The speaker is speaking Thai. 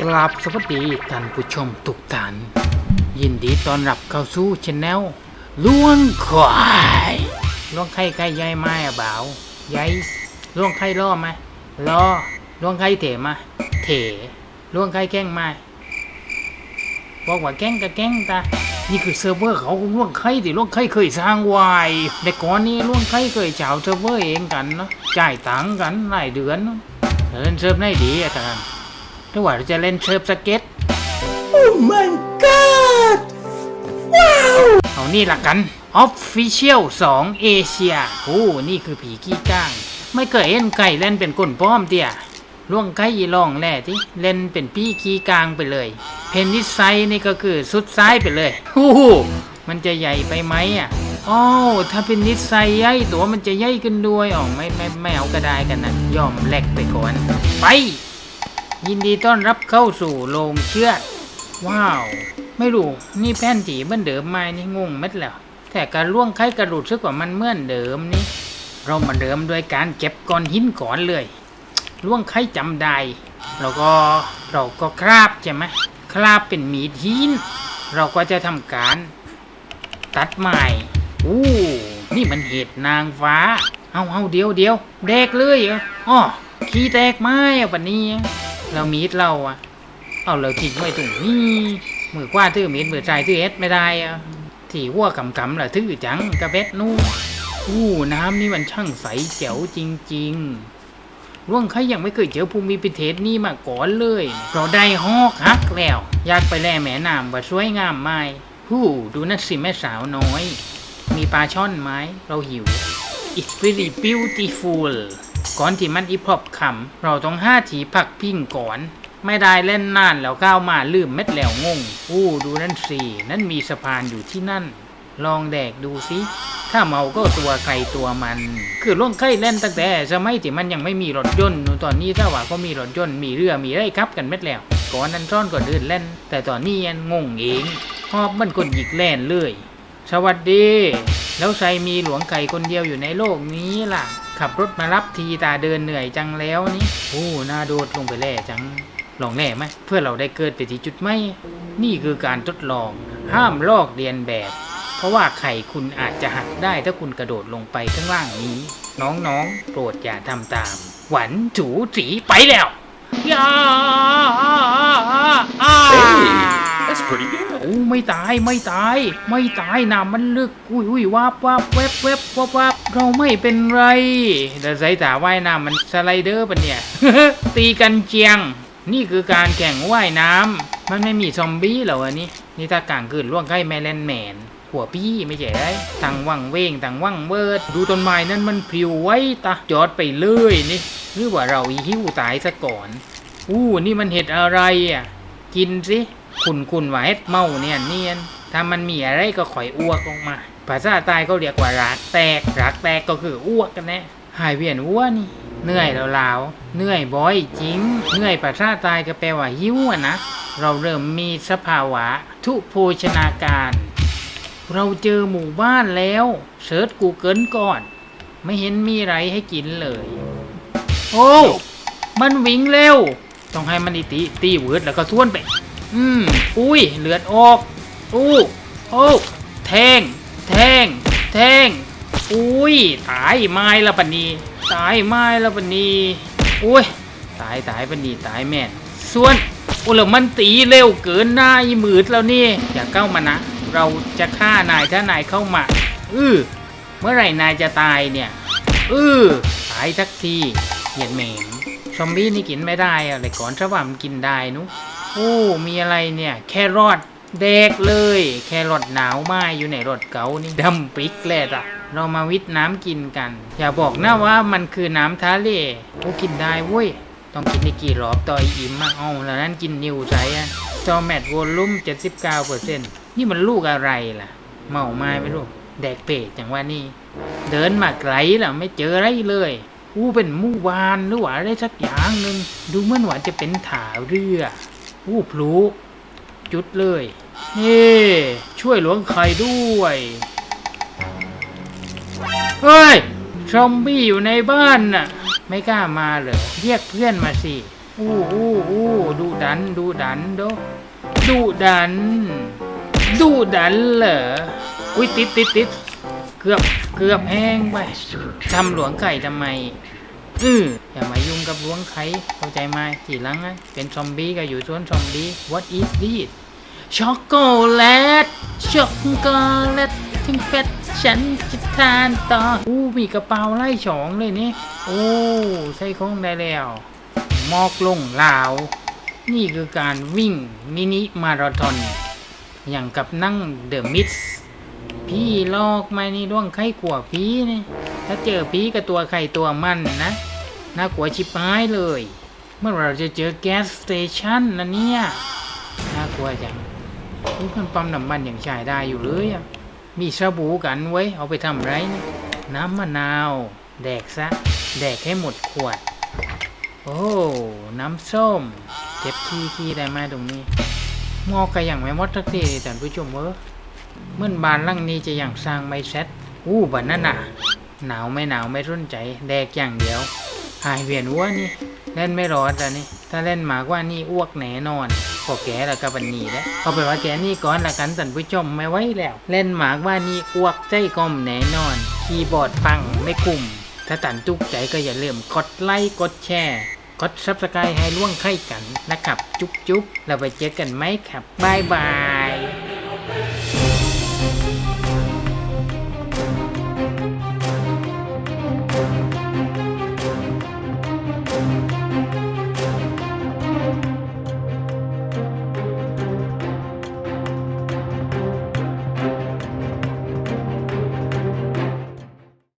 กราบสวัสดีท่านผู้ชมทุกท่าน ยินดีต้อนรับเข้าสู่ช anel ล่วงควายล่วงไข่ไก่ใหญ่ไหมอะบ่าวใหญ่ล่วงไข่ล่อไหมล่อล่วงไข่เถมาเถล่วงไข่แกล้งไหมบอกว่าแกล้งก็แกล้งตานี่คือเซิร์ฟเวอร์เขาล่วงไข่ที่ล่วงไข่เคยสร้างไว้แต่ก่อนนี้ล่วงไข่เคยเจ้าเซิร์ฟเวอร์เองกันเนาะจ่ายตังค์กันหลายเดือนเนาะเล่นเซิร์ฟได้ดีอะท่า นถ้าว่าเราจะเล่นเซิร์ฟสเก็ต Oh my god! เอานี่ละกัน Official 2เอเชียโอ้ นี่คือผีขี้ก้าง ไม่เคยเห็นไก่เล่นเป็นก้นป้อมเตี่ยล่วงไก่ยีลองแล่ที่เล่นเป็นพี่ขี้กลางไปเลย เพนนิสไซนี่ก็คือสุดซ้ายไปเลยโอ้โหมันจะใหญ่ไปไหมอะอ้าวถ้าเป็นนิสไซใหญ่ตัวมันจะใหญ่ขึ้นด้วยอ๋อไม่ไม่ไม่เอาก็ได้กันนะยอมแลกไปก่อน ไป ยินดีต้อนรับเข้าสู่โรงเชือด ว้าว ไม่รู้ นี่แป้นตีเหมือนเดิมไหมนี่งงเม็ดแล้ว แต่การล่วงไข่กระดูดซึกว่ามันเหมือนเดิมนี่ เรามาเดิมด้วยการเก็บก้อนหินก่อนเลยล่วงไข่จำได้แล้วก็เราก็คราบใช่ไหมคราบเป็นมีดหิน เราก็จะทำการ ตัดไม้อู้นี่มันเห็ดนางฟ้า เอาเอาเดียวเดียวแดกเลยเหรออ้อขี้แตกไม้อะปันนี้ เรามีดเราอะเอาเราทิ้งไว้ตรงนี้มือกว่าถือมีดมือใจถือเอสไม่ได้อะที่หัวกำกำล่ะถือจังกระเบ็ดนู่นอู้น้ำนี่มันช่างใสแจ๋วจริง ๆ ร่วงใครยังไม่เคยเจอภูมิประเทศนี้มาก่อนเลย เราได้ฮอกฮักแล้ว อยากไปแล่แม่น้ำว่าสวยงามไหมฮู้ดูนั่นสิแม่สาวน้อย มีปลาช่อนไหมเราหิว It's very beautiful ก่อนที่มันอีพอบคำเราต้องห้าถีผักพิงก่อน ไม่ได้เล่นนานแล้วก้าวมาลืมเม็ดแล้วงง อู้ดูนั่นสินั่นมีสะพานอยู่ที่นั่น ลองแดกดูสิถ้าเมาก็ตัวใครตัวมัน คือล่วงไข่เล่นตั้งแต่สมัยที่มันยังไม่มีรถยนต์ตอนนี้ถ้าว่าก็มีรถยนต์มีเรือมีไรครับกันเม็ดแล้วก่อนนั้นซ่อนก่อนเดินเล่น แต่ตอนนี้ยันงงเองหอบมันคนหยิกแล่นเลย สวัสดี แล้วใครมีหลวงไก่คนเดียวอยู่ในโลกนี้ล่ะ ขับรถมารับทีตาเดินเหนื่อยจังแล้วนี่โอ้น่าโดดลงไปแล่จังลองแล่ไหมเพื่อเราได้เกิดไปที่จุดไม่ นี่คือการทดลอง ห้ามลอกเรียนแบบ เพราะว่าไข่คุณอาจจะหักได้ถ้าคุณกระโดดลงไปข้างล่างนี้ น้องๆ โปรดอย่าทำตาม หวันจูจีไปแล้วยา that's pretty good. โอ้ไม่ตายไม่ตาย ไม่ตายน้ำมันลึกอุ้ยอุ้ยวาบวาบแวบแวบวับวับเราไม่เป็นไรแต่สายตาว่ายน้ำมันสไลเดอร์ปะเนี่ย ตีกันเจียง นี่คือการแข่งว่ายน้ำมันไม่มีซอมบี้เหรอวะนี่นี่ถ้ากลางคืนล่วงใกล้แมลนแมนหัวพี่ไม่ใช่ไรตังวังเวงตังวังเบิด ดูต้นไม้นั่นมันพริวไว้ตะจอดไปเลยนี่หรือว่าเราอีหิวตายซะก่อนอู้นี่มันเห็ดอะไรอะกินสิ คุณคุณว่าเห็ดเมาเนี่ยเนียนถ้ามันมีอะไรก็ข่อยอ้วกออกมา ภาษาใต้เขาเรียกว่ารากแตกรากแตกก็คืออ้วกกันแน่หายเวียนอ้วนี่ เหนื่อยแล้วลาวๆเหนื่อยบ่อยจริง เหนื่อยภาษาใต้ก็แปลว่าหิวอะนะ เราเริ่มมีสภาวะ ทุโภชนาการ เราเจอหมู่บ้านแล้วเสิร์ชกูเกิลก่อน ไม่เห็นมีอะไรให้กินเลย โอ้ มันวิ่งเร็ว ต้องให้มันอีตีตีเวิร์ดแล้วก็ท้วนไป อืม อุ้ย เลือดออก อู้โอ้แทง แทง แทง อุ้ย ตายไม้ละปนีตายไม้ละปนีอุ้ย ตายตายปนีตายแม่น ส่วนอุยแล้วมันตีเร็วเกินหน้าอีมืดแล้วนี่ อย่าเข้ามานะ เราจะฆ่านายถ้านายเข้ามาอือเมื่อไหร่นายจะตายเนี่ยอือตายสักทีเหยียดเหม็นซอมบี้นี่กินไม่ได้อะแต่ก่อนถ้าว่ามันกินได้นุ อ้มีอะไรเนี่ย แครอทแดกเลย แครอทหนาวมากอยู่ในรถเก๋านี่ดำปิกแลดอะเรามาวิทน้ำกินกัน อย่าบอกนะว่ามันคือน้ำทะเลโอ้กินได้เว้ย ต้องกินในกี่รอบต่ออีอิ่มมาเอาแล้วนั้นกินนิวใช้อะจอแมทโวลุ่ม79%นี่มันลูกอะไรล่ะ เมาไม้ไม่รู้แดกเปรตอย่างว่านี่ เดินมาไกลแล้วไม่เจออะไรเลยอู้เป็นมู่วานหรือว่าอะไรสักอย่างหนึ่งดูเหมือนว่าจะเป็นถาเรือ อู้พลุจุดเลยนี่ช่วยหลวงไข่ด้วย เฮ้ย ซอมบี้อยู่ในบ้านน่ะ ไม่กล้ามาเหรอ เรียกเพื่อนมาสิ อู้อู้อู้ดูดัน ดูดันโดดูดัน ดูดันเหรอ อุ้ยติดติดติดเกือบ เกือบแห้งไปทำหลวงไก่ทำไม อืออย่ามายุ่งกับหลวงไข่เข้าใจไหมทีหลังนะเป็นซอมบี้ก็อยู่สวนซอมบี้ what is this ช็อกโกแลต ช็อกโกแลตถึงเฟ็ดฉันจะทานต่อ อู้มีกระเป๋าไล่ฉองเลยนี่ โอ้ใส่ของได้แล้ว มอกลงลาว นี่คือการวิ่งมินิมาราธอน อย่างกับนั่งเดอะมิส พี่ลอกมานี่ร่วงไข้กลัวพี่นี่ ถ้าเจอพี่กับตัวใครตัวมันนะ น่ากลัวชิบหายเลย เมื่อเราจะเจอแก๊สสเตชันนะเนี่ย น่ากลัวจังนี่มันปั๊มน้ำมันอย่างชายได้อยู่เลยอะมีสบู่กันไว้ เอาไปทำไรนะน้ำมะนาว แดกซะ แดกให้หมดขวด โอ้ น้ำส้ม เก็บขี้ขี้ได้ไหมตรงนี้หมอกระอย่างไม่หมดสักทีท่านผู้ชมเออเมื่อบานหลังนี้จะอย่างสร้างไม่เซ็ตอู้บันนั่นน่ะ หนาวไม่หนาวไม่สนใจ แดกอย่างเดียว หายเวียนหัวนี่เล่นไม่รอดแล้วนี่ ถ้าเล่นหมากว่านี่อ้วกแหนนอนพอแกแล้วก็บันนีแล้วเอาไปว่าแกนี่ก่อนละกันท่านผู้ชมไม่ไหวแล้ว เล่นหมากว่านี่อ้วกใจก้มแหนนอน คีย์บอร์ดปังไม่คุ้มถ้าตันจุกใจก็อย่าลืมกดไลค์กดแชร์กดซับสไครต์ให้ล่วงไข่กันนะครับ จุ๊บจุ๊บเราไปเจอกันไหมครับบายบาย